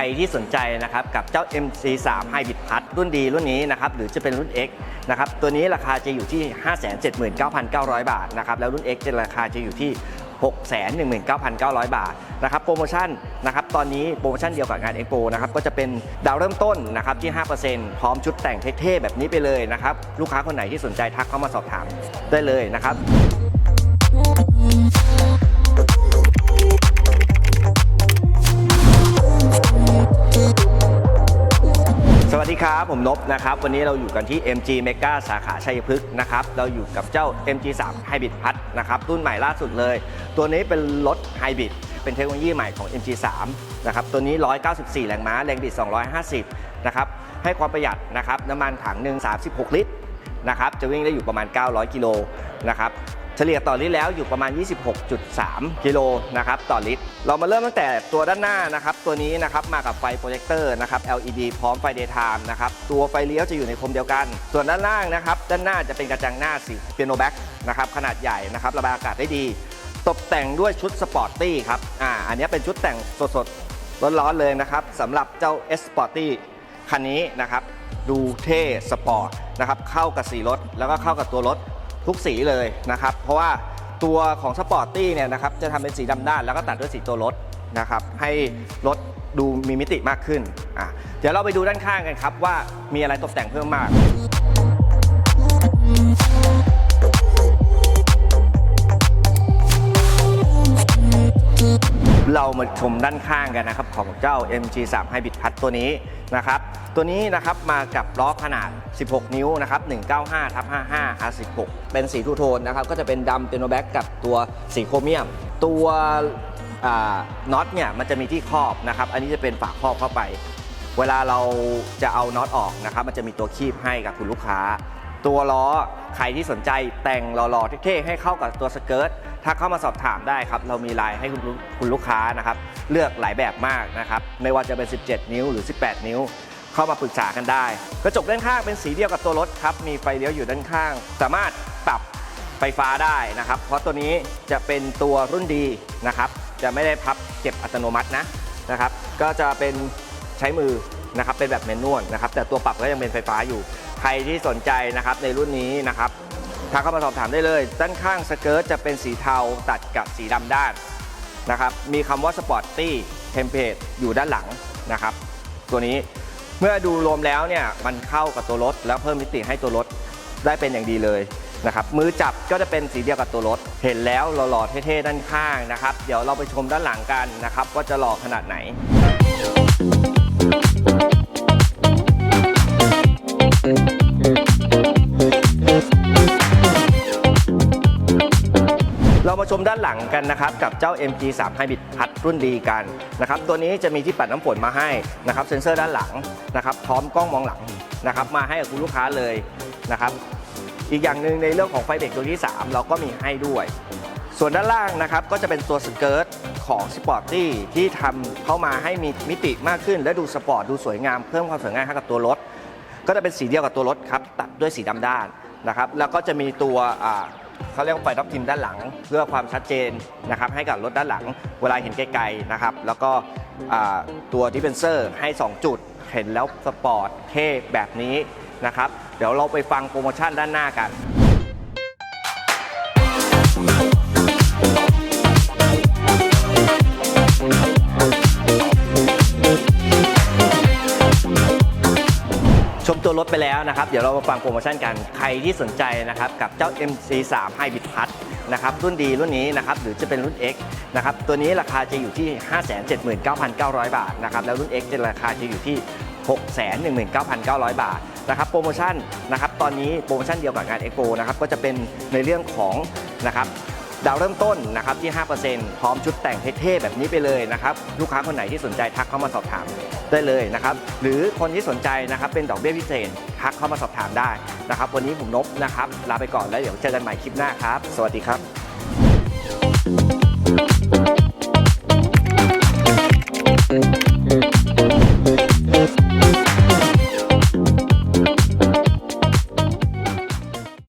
รที่สนใจนะครับกับเจ้า MC3 Hybrid Plus รุ่นดีรุ่นนี้นะครับหรือจะเป็นรุ่น X นะครับตัวนี้ราคาจะอยู่ที่ 579,900 บาทนะครับแล้วรุ่น X จะราคาจะอยู่ที่619,900 บาทนะครับโปรโมชั่นนะครับตอนนี้โปรโมชั่นเดียวกับงาน Expo นะครับก็จะเป็นดาวเริ่มต้นนะครับที่ 5%พร้อมชุดแต่งเท่ๆแบบนี้ไปเลยนะครับลูกค้าคนไหนที่สนใจทักเข้ามาสอบถามได้เลยนะครับ ครับผมนบนะครับ วันนี้เราอยู่กันที่ MG Mega สาขาชัยพฤกษ์นะครับ เราอยู่กับเจ้า MG3 Hybrid Plus นะครับรุ่นใหม่ล่าสุดเลย ตัวนี้เป็นรถไฮบริดเป็นเทคโนโลยีใหม่ของ MG3 นะครับ ตัวนี้ 194 แรงม้า แรงบิด 250 นะครับ ให้ความประหยัดนะครับ น้ำมันถังหนึ่ง36 ลิตรนะครับ จะวิ่งได้อยู่ประมาณ 900 กิโลนะครับ ฉลี่ยต่อลิตรแล้วอยู่ประมาณ 26.3 กิโลนะครับต่อลิตร เรามาเริ่มตั้งแต่ตัวด้านหน้านะครับ ตัวนี้นะครับมากับไฟโปรเจคเตอร์นะครับ LED พร้อมไฟ daytime นะครับ ตัวไฟเลี้ยวจะอยู่ในคมเดียวกัน ส่วนด้านล่างนะครับ ด้านหน้าจะเป็นกระจังหน้าสีเปียโนแบ็กนะครับขนาดใหญ่นะครับระบายอากาศได้ดี ตกแต่งด้วยชุดสปอร์ตตี้ครับ อ่า อันนี้เป็นชุดแต่งสดๆ ร้อนๆเลยนะครับสำหรับเจ้า S Sporty คันนี้นะครับ ดูเท่สปอร์ตนะครับเข้ากับสีรถแล้วก็เข้ากับตัวรถ ทุกสีเลยนะครับ เพราะว่าตัวของสปอร์ตตี้เนี่ยนะครับจะทำเป็นสีดำด้านแล้วก็ตัดด้วยสีตัวรถนะครับให้รถดูมีมิติมากขึ้นอะเดี๋ยวเราไปดูด้านข้างกันครับว่ามีอะไรตกแต่งเพิ่มมาก เรามาชมด้านข้างกันนะครับของเจ้า MG3 Hybrid Plus ตัวนี้นะครับตัวนี้นะครับมากับล้อขนาด 16 นิ้วนะครับ195ทับ55 R16 เป็นสีทูโทนนะครับก็จะเป็นดำเตโนแบ็กกับตัวสีโครเมียม ตัวน็อตเนี่ยมันจะมีที่ครอบนะครับอันนี้จะเป็นฝาครอบเข้าไป เวลาเราจะเอาน็อตออกนะครับมันจะมีตัวคีบให้กับคุณลูกค้า ตัวล้อใครที่สนใจแต่งหล่อๆเท่ๆให้เข้ากับตัวสเกิร์ต ถ้าเข้ามาสอบถามได้ครับ เรามีไลน์ให้คุณลูคุณลูกค้านะครับ เลือกหลายแบบมากนะครับ ไม่ว่าจะเป็น 17 นิ้วหรือ 18 นิ้ว เข้ามาปรึกษากันได้ กระจกด้านข้างเป็นสีเดียวกับตัวรถครับ มีไฟเลี้ยวอยู่ด้านข้าง สามารถปรับไฟฟ้าได้นะครับ เพราะตัวนี้จะเป็นตัวรุ่นดีนะครับ จะไม่ได้พับเก็บอัตโนมัตินะนะครับ ก็จะเป็นใช้มือนะครับ เป็นแบบแมนนวลนะครับ แต่ตัวปรับก็ยังเป็นไฟฟ้าอยู่ ใครที่สนใจนะครับในรุ่นนี้นะครับ ทักเข้ามาสอบถามได้เลย ด้านข้างสเกิร์ตจะเป็นสีเทาตัดกับสีดำด้านนะครับ มีคำว่าสปอร์ตตี้เทมเพลตอยู่ด้านหลังนะครับ ตัวนี้เมื่อดูรวมแล้วเนี่ยมันเข้ากับตัวรถ แล้วเพิ่มมิติให้ตัวรถได้เป็นอย่างดีเลยนะครับมือจับก็จะเป็นสีเดียวกับตัวรถ เห็นแล้วหล่อๆเท่ๆด้านข้างนะครับ เดี๋ยวเราไปชมด้านหลังกันนะครับว่าจะหล่อขนาดไหน ลังกันนะครับกับเจ้า MG3 Hybrid Plus รุ่นดีกันนะครับตัวนี้จะมีที่ปัดน้ำฝนมาให้นะครับเซ็นเซอร์ด้านหลังนะครับพร้อมกล้องมองหลังนะครับมาให้กับคุณลูกค้าเลยนะครับอีกอย่างหนึ่งในเรื่องของไฟเบรกตัวที่ 3 เราก็มีให้ด้วย ส่วนด้านล่างนะครับก็จะเป็นตัวสเกิร์ตของสปอร์ตี้ที่ทำเข้ามาให้มีมิติมากขึ้น และดูสปอร์ตดูสวยงามเพิ่มความสวยงามให้กับตัวรถ ก็จะเป็นสีเดียวกับตัวรถครับตัดด้วยสีดำด้านนะครับแล้วก็จะมีตัวอ่า เขาเรียกว่าไฟท็อปทิมด้านหลัง เพื่อความชัดเจนนะครับให้กับรถด้านหลังเวลาเห็นไกลๆนะครับแล้วก็ตัวดิฟเฟนเซอร์ให้ 2 จุดเห็นแล้วสปอร์ตเท่แบบนี้นะครับเดี๋ยวเราไปฟังโปรโมชั่นด้านหน้ากัน รถไปแล้วนะครับ เดี๋ยวเรามาฟังโปรโมชั่นกัน ใครที่สนใจนะครับกับเจ้า MC3 Hybrid Plus นะครับรุ่นดีรุ่นนี้นะครับหรือจะเป็นรุ่น X นะครับตัวนี้ราคาจะอยู่ที่ 579,900 บาทนะครับแล้วรุ่น X จะราคาจะอยู่ที่ 619,900 บาทนะครับโปรโมชั่นนะครับตอนนี้โปรโมชั่นเดียวกับงาน Expo นะครับก็จะเป็นในเรื่องของนะครับ ดาวเริ่มต้นนะครับที่ 5%พร้อมชุดแต่งเท่ๆแบบนี้ไปเลยนะครับลูกค้าคนไหนที่สนใจทักเข้ามาสอบถามได้เลยนะครับหรือคนที่สนใจนะครับเป็นดอกเบี้ยพิเศษทักเข้ามาสอบถามได้นะครับ วันนี้ผมนบนะครับลาไปก่อนแล้วเดี๋ยวเจอกันใหม่คลิปหน้าครับ สวัสดีครับ